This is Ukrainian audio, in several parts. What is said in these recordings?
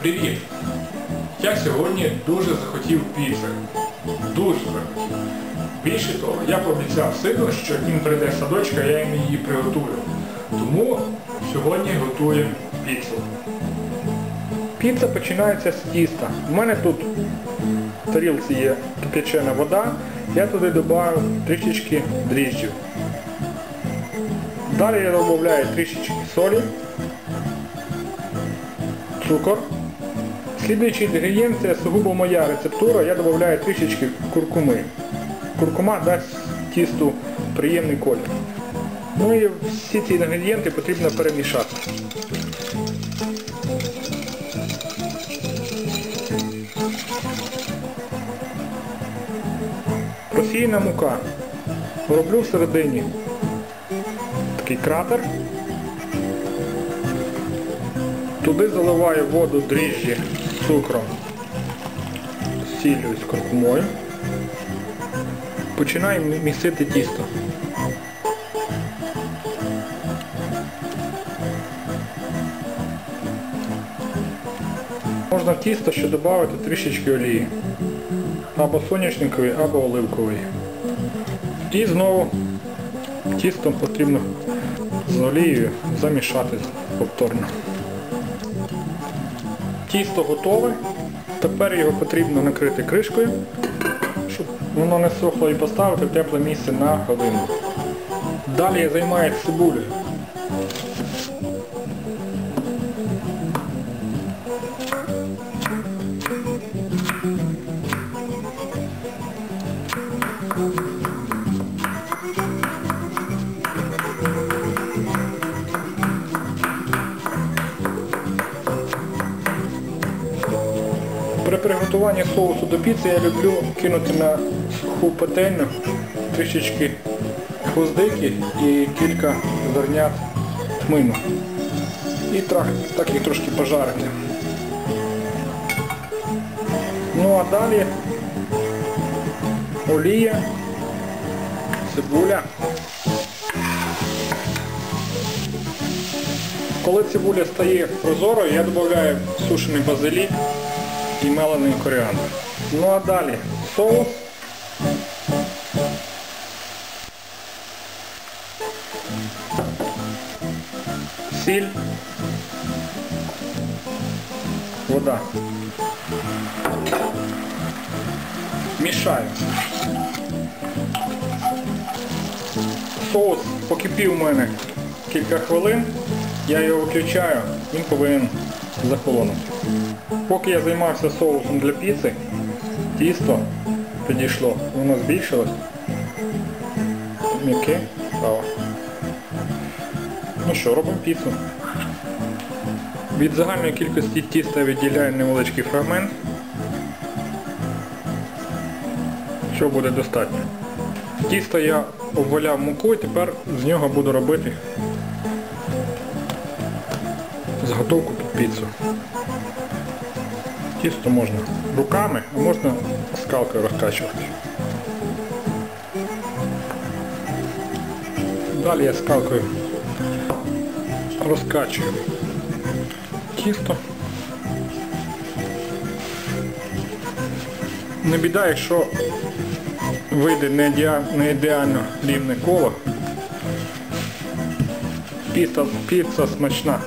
Привіт! Я сьогодні дуже захотів піци. Дуже захотів. Більше того, я пообіцяв сину, що він прийде з садочка, я йому її приготую. Тому сьогодні готуємо піцу. Піца починається з тіста. У мене тут в тарілці є кипячена вода, я туди додав трішечки дріжджів. Далі я додаю трішечки солі, цукор. Слідуючий інгредієнт це сугубо моя рецептура, я додаю трішечки куркуми. Куркума дасть тісту приємний колір. Ну і всі ці інгредієнти потрібно перемішати. Просіяна мука. Роблю всередині такий кратер. Туди заливаю воду дріжджі цукром, сіллю з куркумою. Починаю мі- місити тісто. Можна в тісто ще додати трішечки олії. Або соняшникової, або оливкової. І знову тісто потрібно з олією замішати повторно. Тісто готове. Тепер його потрібно накрити кришкою, щоб воно не сохло і поставити в тепле місце на годину. Далі я займаюся цибулею. При приготуванні соусу до піци я люблю кинути на суху пательню трішечки гвоздики і кілька зернят тмину. І так, так їх трошки пожарити. Ну а далі олія, цибуля. Коли цибуля стає прозорою, я додаю сушений базилік і мелений коріандр. Ну а далі соус. Сіль. Вода. Мішаю. Соус покипів у мене кілька хвилин. Я його виключаю, він повинен захолонути. Поки я займався соусом для піци, тісто підійшло, воно збільшилось. М'яке стало. Ну що, робимо піцу. Від загальної кількості тіста відділяю невеличкий фрагмент, що буде достатньо. Тісто я обваляв муку і тепер з нього буду робити заготовку під піцу. Тісто можна руками, а можна скалкою розкачувати. Далі я скалкою розкачую тісто. Не біда, якщо вийде не ідеа- не ідеально рівне коло. Піца, піца смачна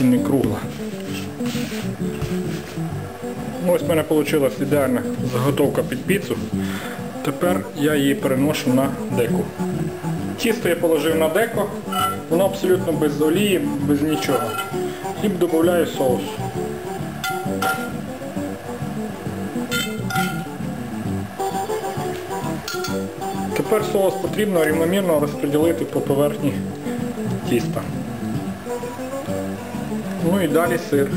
і не кругла. Ось в мене вийшла ідеальна заготовка під піцу. Тепер я її переношу на деку. Тісто я положив на деко, воно абсолютно без олії, без нічого. І додаю соус. Тепер соус потрібно рівномірно розподілити по поверхні тіста. Ну і далі сир.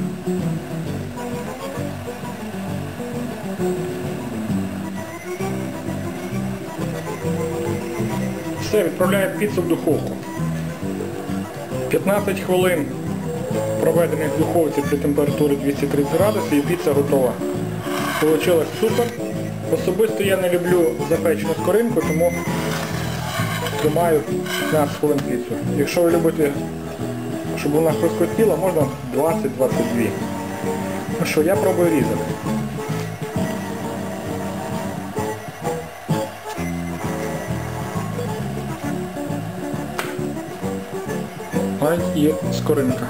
Все, відправляю піцу в духовку. 15 хвилин проведених в духовці при температурі 230 градусів і піца готова. Получилось супер. Особисто я не люблю запечену скоринку, тому тримаю 15 хвилин піцу. Якщо ви любите щоб вона хрускотіла, можна 20-22. Ну що, я пробую різати. Ай і скоринка.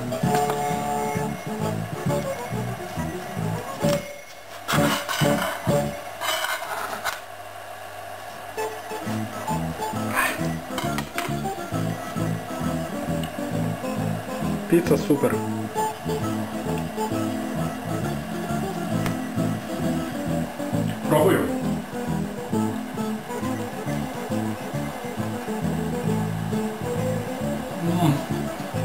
піца супер. Пробую. Mm.